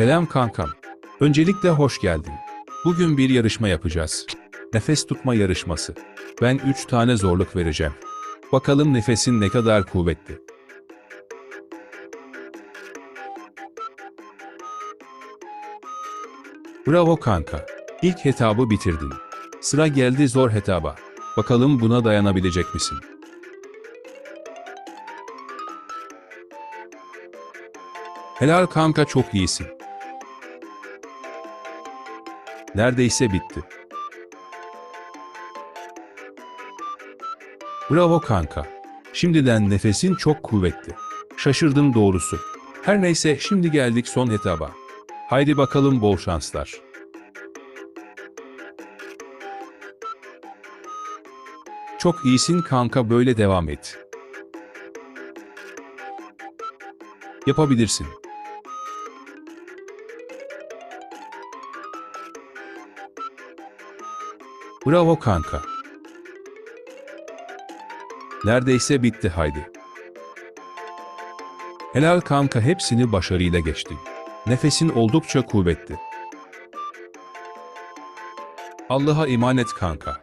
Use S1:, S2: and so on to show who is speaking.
S1: Selam kankam. Öncelikle hoş geldin. Bugün bir yarışma yapacağız. Nefes tutma yarışması. Ben 3 tane zorluk vereceğim. Bakalım nefesin ne kadar kuvvetli. Bravo kanka. İlk hetabı bitirdin. Sıra geldi zor hetaba. Bakalım buna dayanabilecek misin? Helal kanka çok iyisin. Neredeyse bitti. Bravo kanka. Şimdiden nefesin çok kuvvetli. Şaşırdım doğrusu. Her neyse şimdi geldik son etaba. Haydi bakalım bol şanslar. Çok iyisin kanka böyle devam et. Yapabilirsin. Bravo kanka. Neredeyse bitti haydi. Helal kanka hepsini başarıyla geçtin. Nefesin oldukça kuvvetli. Allah'a emanet kanka.